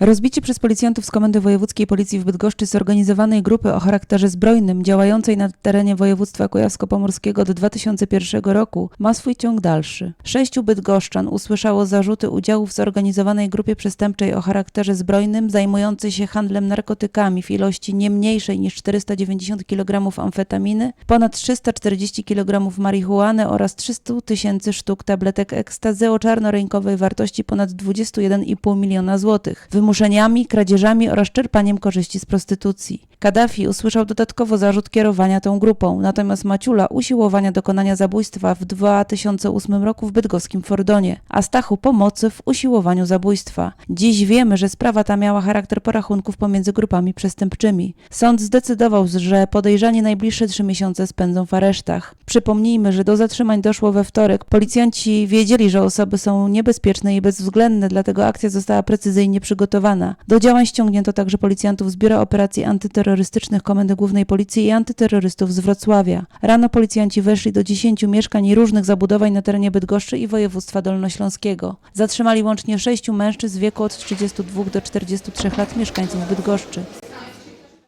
Rozbicie przez policjantów z Komendy Wojewódzkiej Policji w Bydgoszczy zorganizowanej grupy o charakterze zbrojnym działającej na terenie województwa kujawsko-pomorskiego do 2001 roku ma swój ciąg dalszy. Sześciu bydgoszczan usłyszało zarzuty udziału w zorganizowanej grupie przestępczej o charakterze zbrojnym zajmującej się handlem narkotykami w ilości nie mniejszej niż 490 kg amfetaminy, ponad 340 kg marihuany oraz 300 tysięcy sztuk tabletek ekstazy o czarnorynkowej wartości ponad 21,5 miliona złotych, wymuszeniami, kradzieżami oraz czerpaniem korzyści z prostytucji. Kaddafi usłyszał dodatkowo zarzut kierowania tą grupą, natomiast Maciula usiłowania dokonania zabójstwa w 2008 roku w bydgoskim Fordonie, a Stachu pomocy w usiłowaniu zabójstwa. Dziś wiemy, że sprawa ta miała charakter porachunków pomiędzy grupami przestępczymi. Sąd zdecydował, że podejrzani najbliższe trzy miesiące spędzą w aresztach. Przypomnijmy, że do zatrzymań doszło we wtorek. Policjanci wiedzieli, że osoby są niebezpieczne i bezwzględne, dlatego akcja została precyzyjnie przygotowana. Do działań ściągnięto także policjantów z Biura Operacji Antyterrorystycznych Komendy Głównej Policji i antyterrorystów z Wrocławia. Rano policjanci weszli do 10 mieszkań i różnych zabudowań na terenie Bydgoszczy i województwa dolnośląskiego. Zatrzymali łącznie sześciu mężczyzn w wieku od 32 do 43 lat mieszkańców Bydgoszczy.